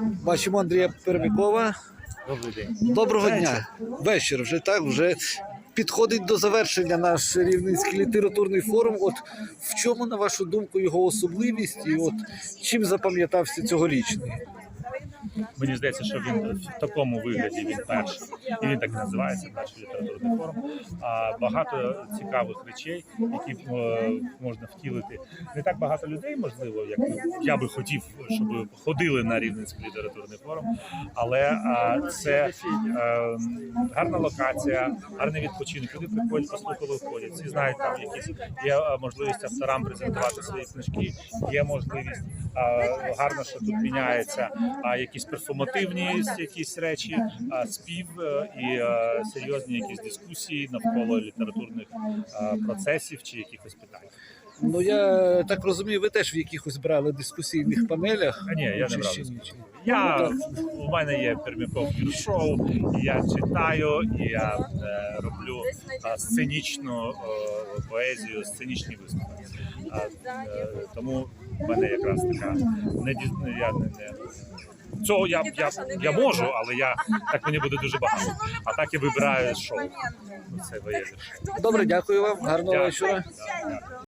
Бачимо Андрія Пермякова. Добрий день. Доброго дня. Вечір вже так, вже підходить до завершення наш рівненський літературний форум. От в чому, на вашу думку, його особливість і от чим запам'ятався цьогорічний? Мені здається, що він в такому вигляді він перший, і він так називається перший літературний форум. А багато цікавих речей, які е, можна втілити. Не так багато людей, можливо, як я би хотів, щоб ходили на Рівненський літературний форум. Але це е, гарна локація, гарний відпочинок. Люди приходять, послухали, входять. Всі знають, там якісь є е, можливість авторам презентувати свої книжки, є можливість е, гарно, що тут міняється а якісь перформативні якісь речі, а спів е, і е, серйозні якісь дискусії навколо літературних е, процесів чи якихось питань. Ну я так розумію, ви теж в якихось брали дискусійних панелях. А ні, я не брав. Я у мене є Пермяков віршоу, і я читаю, і я е, роблю е, сценічну е, поезію, сценічні виступи. А, е, тому в мене якраз така не я не, не цього я, я, я можу, але я так мені буде дуже багато. А так я вибираю шоу. Це воєнне. Добре, дякую вам. Гарного вечора.